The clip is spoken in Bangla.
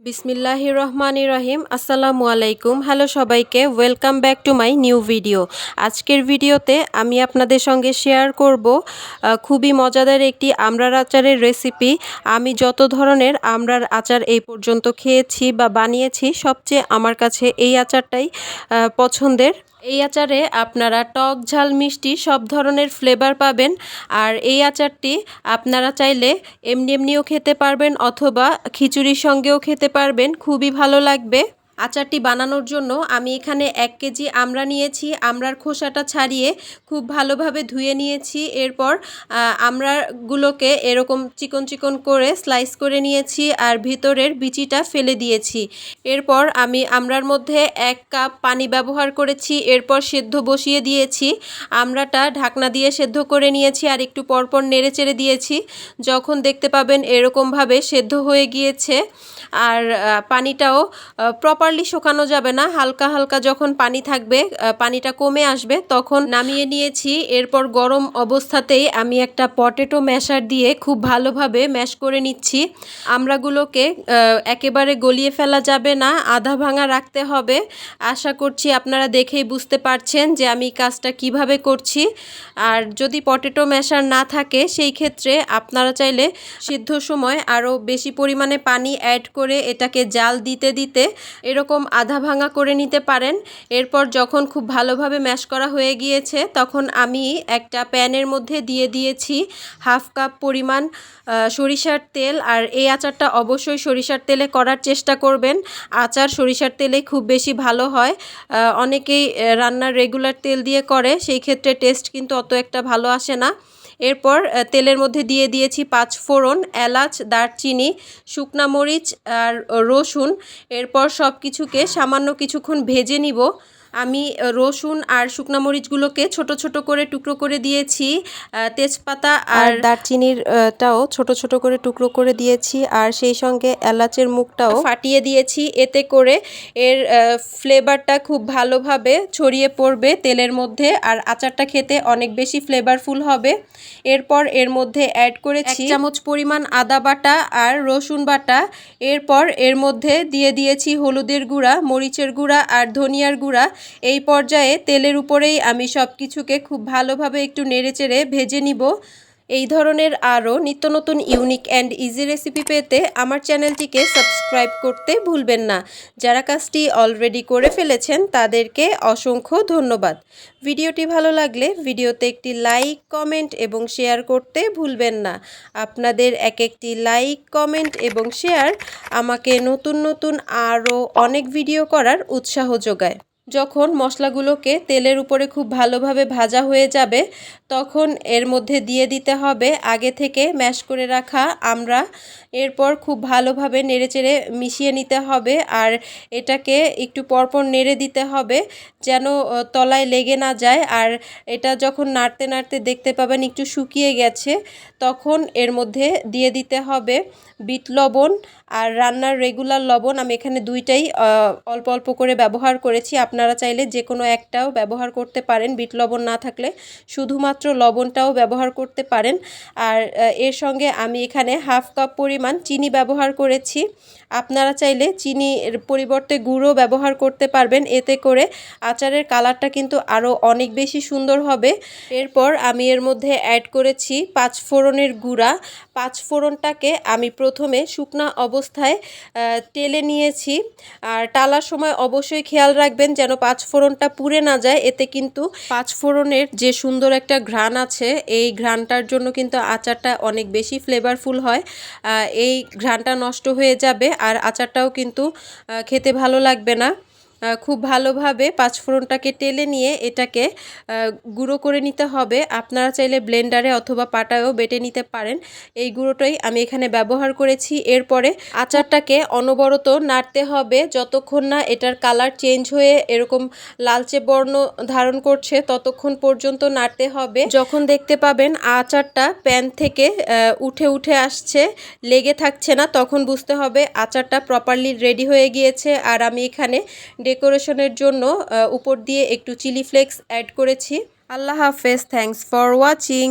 বিসমিল্লাহির রহমান রহিম আসসালামু আলাইকুম হ্যালো সবাইকে, welcome back to my new video. আজকের ভিডিওতে আমি আপনাদের সঙ্গে শেয়ার করব খুবই মজাদার একটি আমরার আচারের রেসিপি। আমি যত ধরনের আমরার আচার এই পর্যন্ত খেয়েছি বা বানিয়েছি, সবচেয়ে আমার কাছে এই আচারটাই পছন্দের। এই আচারে আপনারা টক, ঝাল, মিষ্টি সব ধরনের ফ্লেভার পাবেন। আর এই আচারটি আপনারা চাইলে এমনি এমনিও খেতে পারবেন অথবা খিচুড়ির সঙ্গেও খেতে পারবেন। খুবই ভালো লাগবে। আচারটি বানানোর জন্য আমি এখানে এক কেজি আমড়া নিয়েছি। আমড়ার খোসাটা ছাড়িয়ে খুব ভালোভাবে ধুয়ে নিয়েছি। এরপর আমড়াগুলোকে এরকম চিকন চিকন করে স্লাইস করে নিয়েছি আর ভিতরের বিচিটা ফেলে দিয়েছি। এরপর আমি আমড়ার মধ্যে এক কাপ পানি ব্যবহার করেছি। এরপর সেদ্ধ বসিয়ে দিয়েছি। আমড়াটা ঢাকনা দিয়ে সেদ্ধ করে নিয়েছি আর একটু পরপর নেড়ে চেড়ে দিয়েছি। যখন দেখতে পাবেন এরকমভাবে সেদ্ধ হয়ে গিয়েছে। আর পানিটাও পানিটাও প্রপারলি শুকানো যাবে না। হালকা হালকা যখন পানি থাকবে পানিটা কমে আসবে, তখন নামিয়ে নিয়েছি। এরপর গরম অবস্থাতেই আমি একটা পটেটো ম্যাশার দিয়ে খুব ভালোভাবে ম্যাশ করে নিচ্ছি। আমরাগুলোকে একেবারে গলিয়ে ফেলা যাবে না, আধা ভাঙা রাখতে হবে। আশা করছি আপনারা দেখেই বুঝতে পারছেন যে আমি কাজটা কীভাবে করছি। আর যদি পটেটো ম্যাশার না থাকে, সেই ক্ষেত্রে আপনারা চাইলে সিদ্ধ সময় আরও বেশি পরিমাণে পানি অ্যাড করে এটাকে জাল দিতে দিতে এরকম আধা ভাঙা করে নিতে পারেন। এরপর যখন খুব ভালোভাবে ম্যাশ করা হয়ে গিয়েছে, তখন আমি একটা প্যানের মধ্যে দিয়ে দিয়েছি হাফ কাপ পরিমাণ সরিষার তেল। আর এই আচারটা অবশ্যই সরিষার তেলে করার চেষ্টা করবেন। আচার সরিষার তেলে খুব বেশি ভালো হয়। অনেকেই রান্নার রেগুলার তেল দিয়ে করে, সেই ক্ষেত্রে টেস্ট কিন্তু অত একটা ভালো আসে না। এরপর তেলের মধ্যে দিয়ে দিয়েছি পাঁচ ফোড়ন, এলাচ, দারচিনি, শুকনা মরিচ আর রসুন। এরপর সব কিছুকে সামান্য কিছুক্ষণ ভেজে নিব। আমি রসুন আর শুকনা মরিচগুলোকে ছোট ছোট করে টুকরো করে দিয়েছি তেজপাতা আর দারচিনির আহ, টাও ছোট ছোট করে টুকরো করে দিয়েছি আর সেই সঙ্গে এলাচের মুখটাও ফাটিয়ে দিয়েছি এতে করে এর ফ্লেভারটা খুব ভালোভাবে ছড়িয়ে পড়বে তেলের মধ্যে আর আচারটা খেতে অনেক বেশি ফ্লেভারফুল হবে। এরপর এর মধ্যে অ্যাড করেছি চামচ পরিমাণ আদা বাটা আর রসুন বাটা। এরপর এর মধ্যে দিয়ে দিয়েছি হলুদের গুঁড়া মরিচের গুঁড়া আর ধনিয়ার গুঁড়া। এই পর্যায়ে তেলের উপরেই আমি সব কিছুকে খুব ভালোভাবে একটু নেড়েচেড়ে ভেজে নিব। এই ধরনের আরও নিত্য নতুন ইউনিক অ্যান্ড ইজি রেসিপি পেতে আমার চ্যানেলটিকে সাবস্ক্রাইব করতে ভুলবেন না। যারা কাজটি অলরেডি করে ফেলেছেন, তাদেরকে অসংখ্য ধন্যবাদ। ভিডিওটি ভালো লাগলে ভিডিওতে একটি লাইক, কমেন্ট এবং শেয়ার করতে ভুলবেন না। আপনাদের এক একটি লাইক, কমেন্ট এবং শেয়ার আমাকে নতুন নতুন আরও অনেক ভিডিও করার উৎসাহ যোগায়। যখন মশলাগুলোকে তেলের উপরে খুব ভালোভাবে ভাজা হয়ে যাবে, তখন এর মধ্যে দিয়ে দিতে হবে আগে থেকে ম্যাশ করে রাখা আমরা। এরপর খুব ভালোভাবে নেড়েচেড়ে মিশিয়ে নিতে হবে আর এটাকে একটু পরপর নেড়ে দিতে হবে যেন তলায় লেগে না যায়। আর এটা যখন নাড়তে নাড়তে দেখতে পাবেন একটু শুকিয়ে গেছে, তখন এর মধ্যে দিয়ে দিতে হবে বিট লবণ। আর রান্নার রেগুলার লবণ আমি এখানে দুইটাই অল্প অল্প করে ব্যবহার করেছি। আপনারা চাইলে যে কোনো একটাও ব্যবহার করতে পারেন। বিট লবণ না থাকলে শুধুমাত্র লবণটাও ব্যবহার করতে পারেন। আর এর সঙ্গে আমি এখানে হাফ কাপ পরিমাণ চিনি ব্যবহার করেছি। আপনারা চাইলে চিনির পরিবর্তে গুঁড়ো ব্যবহার করতে পারবেন। এতে করে আচারের কালারটা কিন্তু আরও অনেক বেশি সুন্দর হবে। এরপর আমি এর মধ্যে অ্যাড করেছি পাঁচ ফোড়নের গুঁড়া। পাঁচ ফোড়নটাকে আমি প্রথমে শুকনা অবস্থায় টেলে নিয়েছি। আর টালার সময় অবশ্যই খেয়াল রাখবেন যেন পাঁচ ফোড়নটা পুড়ে না যায়, এতে কিন্তু পাঁচ ফোড়নের যে সুন্দর একটা ঘ্রাণ আছে, এই ঘ্রাণটার জন্য কিন্তু আচারটা অনেক বেশি ফ্লেভারফুল হয়। এই ঘ্রাণটা নষ্ট হয়ে যাবে আর আচারটাও কিন্তু খেতে ভালো লাগবে না। খুব ভালোভাবে পাঁচফোড়নটাকে টেলে নিয়ে এটাকে গুঁড়ো করে নিতে হবে। আপনারা চাইলে ব্লেন্ডারে অথবা পাটায়ও বেটে নিতে পারেন। এই গুঁড়োটাই আমি এখানে ব্যবহার করেছি। এরপরে আচারটাকে অনবরত নাড়তে হবে। যতক্ষণ না এটার কালার চেঞ্জ হয়ে এরকম লালচে বর্ণ ধারণ করছে, ততক্ষণ পর্যন্ত নাড়তে হবে। যখন দেখতে পাবেন আচারটা প্যান থেকে উঠে উঠে আসছে, লেগে থাকছে না, তখন বুঝতে হবে আচারটা প্রপারলি রেডি হয়ে গিয়েছে। আর আমি এখানে ডেকোরেশনের জন্য উপর দিয়ে একটু চিলি ফ্লেক্স অ্যাড করেছি। আল্লাহ হাফেজ থ্যাংকস ফর ওয়াচিং